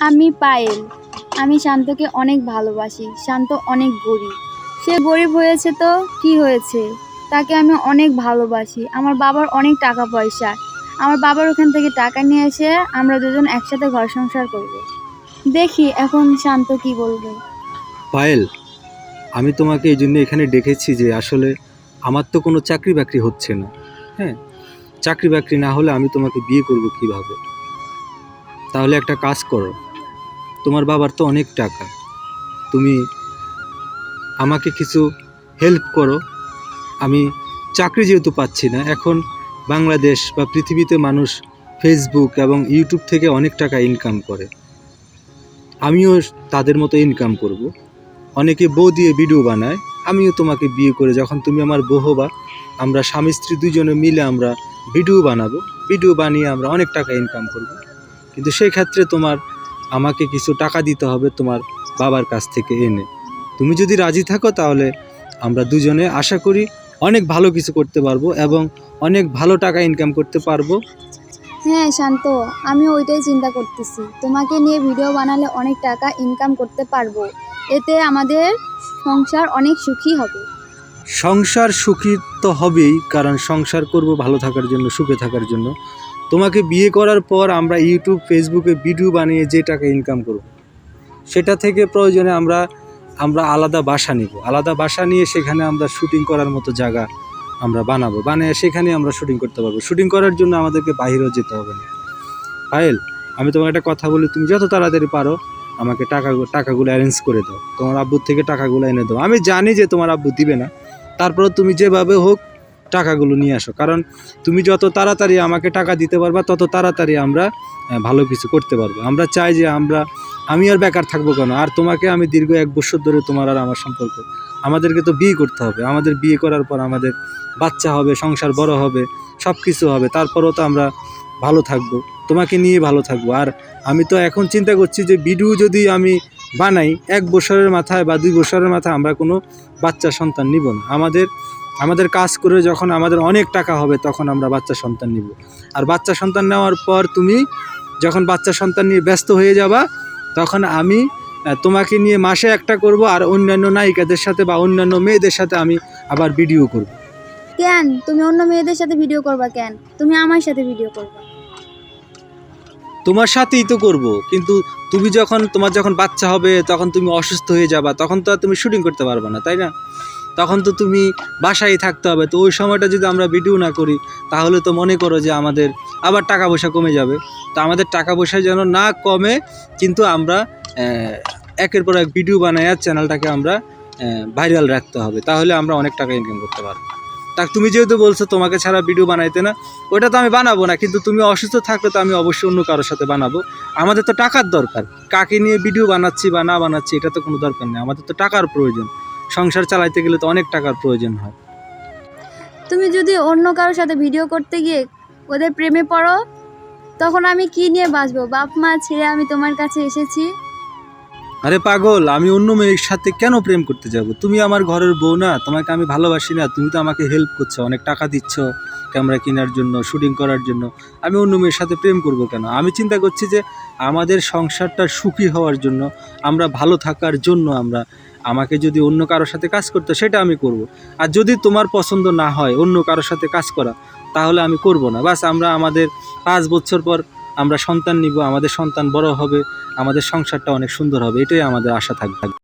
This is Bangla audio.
আমি পায়েল। আমি শান্তকে অনেক ভালোবাসি। শান্ত অনেক গরিব। সে গরিব হয়েছে তো কি হয়েছে? তাকে আমি অনেক ভালোবাসি। আমার বাবার অনেক টাকা পয়সা আমার বাবার ওখান থেকে টাকা নিয়ে এসে আমরা দুজন একসাথে ঘর সংসার করব। দেখি এখন শান্ত কি বলবে। পায়েল, আমি তোমাকে এই জন্য এখানে ডেকেছি যে আসলে আমার তো কোনো চাকরি বাকরি হচ্ছে না। হ্যাঁ চাকরি বাকরি না হলে আমি তোমাকে বিয়ে করব কীভাবে? তাহলে একটা কাজ করো। তোমার বাবার তো অনেক টাকা তুমি আমাকে কিছু হেল্প করো আমি চাকরি যেহেতু পাচ্ছি না, এখন বাংলাদেশ বা পৃথিবীতে মানুষ ফেসবুক এবং ইউটিউব থেকে অনেক টাকা ইনকাম করে আমিও তাদের মতো ইনকাম করব। অনেকে বউ দিয়ে ভিডিও বানায়, আমিও তোমাকে বিয়ে করে যখন তুমি আমার বউ হবা, আমরা স্বামী স্ত্রী দুজনে মিলে আমরা ভিডিও বানাবো ভিডিও বানিয়ে আমরা অনেক টাকা ইনকাম করব। কিন্তু সেই ক্ষেত্রে তোমার আমাকে কিছু টাকা দিতে হবে তোমার বাবার কাছ থেকে এনে। তুমি যদি রাজি থাকো তাহলে আমরা দুজনে আশা করি অনেক ভালো কিছু করতে পারব এবং অনেক ভালো টাকা ইনকাম করতে পারব। হ্যাঁ শান্ত আমি ওইটাই চিন্তা করতেছি। তোমাকে নিয়ে ভিডিও বানালে অনেক টাকা ইনকাম করতে পারব। এতে আমাদের সংসার অনেক সুখী হবে। সংসার সুখী তো হবেই কারণ সংসার করব ভালো থাকার জন্য সুখে থাকার জন্য। তোমাকে বিয়ে করার পর আমরা ইউটিউব ফেসবুকে ভিডিও বানিয়ে যে টাকা ইনকাম করব, সেটা থেকে প্রয়োজনে আমরা আমরা আলাদা বাসা নিব। আলাদা বাসা নিয়ে সেখানে আমরা শুটিং করার মতো জায়গা আমরা বানাবো। বানিয়ে সেখানে আমরা শুটিং করতে পারব। শুটিং করার জন্য আমাদেরকে বাইরেও যেতে হবে না। পায়েল, আমি তোমাকে একটা কথা বলি, তুমি যত তাড়াতাড়ি পারো আমাকে টাকা, টাকাগুলো অ্যারেঞ্জ করে দাও। তোমার আব্বুর থেকে টাকাগুলো এনে দাও। আমি জানি যে তোমার আব্বু দিবে না। তারপরে তুমি যেভাবে হোক টাকাগুলো নিয়ে আসো। কারণ তুমি যত তাড়াতাড়ি আমাকে টাকা দিতে পারবা, তত তাড়াতাড়ি আমরা ভালো কিছু করতে পারব। আমরা চাই যে আমরা, আমি আর বেকার থাকব কেন? আর তোমাকে আমি দীর্ঘ এক বছর ধরে তোমার আর আমার সম্পর্ক। আমাদেরকে তো বিয়ে করতে হবে। আমাদের বিয়ে করার পর আমাদের বাচ্চা হবে, সংসার বড় হবে সব কিছু হবে। তারপরও তো আমরা ভালো থাকব। তোমাকে নিয়ে ভালো থাকব। আর আমি তো এখন চিন্তা করছি যে ভিডিও যদি আমি বানাই, এক বছরের মাথায় বা দুই বছরের মাথায় আমরা কোনো বাচ্চা সন্তান নিব না। আমাদের আমাদের কাজ করে যখন আমাদের অনেক টাকা হবে তখন আমরা বাচ্চা সন্তান নিব। আর বাচ্চা সন্তান নেওয়ার পর তুমি যখন বাচ্চা সন্তান নিয়ে ব্যস্ত হয়ে যাবা তখন আমি তোমাকে নিয়ে মাসে একটা করব আর অন্যান্য নায়িকাদের সাথে বা অন্যান্য মেয়েদের সাথে আমি আবার ভিডিও করব। কেন? তুমি অন্য মেয়েদের সাথে ভিডিও করবা কেন? তুমি আমার সাথে ভিডিও করবা। তোমার সাথেই তো করব কিন্তু তুমি যখন তোমার যখন বাচ্চা হবে তখন তুমি অসুস্থ হয়ে যাবা তখন তো আর তুমি শুটিং করতে পারবে না তাই না? তখন তো তুমি বাসায় থাকতে হবে। তো ওই সময়টা যদি আমরা ভিডিও না করি, তাহলে তো মনে করো যে আমাদের আবার টাকা পয়সা কমে যাবে। তো আমাদের টাকা পয়সা যেন না কমে, কিন্তু আমরা একের পর এক ভিডিও বানায় চ্যানেলটাকে আমরা ভাইরাল রাখতে হবে। তাহলে আমরা অনেক টাকা ইনকাম করতে পারব। তা তুমি যেহেতু বলছো তোমাকে ছাড়া ভিডিও বানাইতে না, ওটা তো আমি বানাবো না, কিন্তু তুমি অসুস্থ থাকলে তো আমি অবশ্যই অন্য কারোর সাথে বানাবো। আমাদের তো টাকার দরকার। কাকে নিয়ে ভিডিও বানাচ্ছি বা না বানাচ্ছি, এটা তো কোনো দরকার নেই। আমাদের তো টাকার প্রয়োজন। সংসার চালাইতে গেলে তো অনেক টাকার প্রয়োজন হয়। তুমি যদি অন্য কারোর সাথে ভিডিও করতে গিয়ে ওদের প্রেমে পড়ো তখন আমি কি নিয়ে বাঁচবো? বাপ মা ছেড়ে আমি তোমার কাছে এসেছি। আরে পাগল আমি অন্য মেয়ের সাথে কেন প্রেম করতে যাব? তুমি আমার ঘরের বউ না তোমাকে আমি ভালোবাসি না তুমি তো আমাকে হেল্প করছ অনেক টাকা দিচ্ছ ক্যামেরা কেনার জন্য শুটিং করার জন্য। আমি অন্য মেয়ের সাথে প্রেম করব কেন? আমি চিন্তা করছি যে আমাদের সংসারটা সুখী হওয়ার জন্য আমরা ভালো থাকার জন্য আমরা আমাকে যদি অন্য কারোর সাথে কাজ করতে সেটা আমি করব। আর যদি তোমার পছন্দ না হয়, অন্য কারোর সাথে কাজ করা, তাহলে আমি করব না। বাস আমরা আমাদের পাঁচ বছর পর আমরা সন্তান নিব, আমাদের সন্তান বড় হবে, আমাদের সংসারটা অনেক সুন্দর হবে, এটাই আমাদের আশা থাকবে।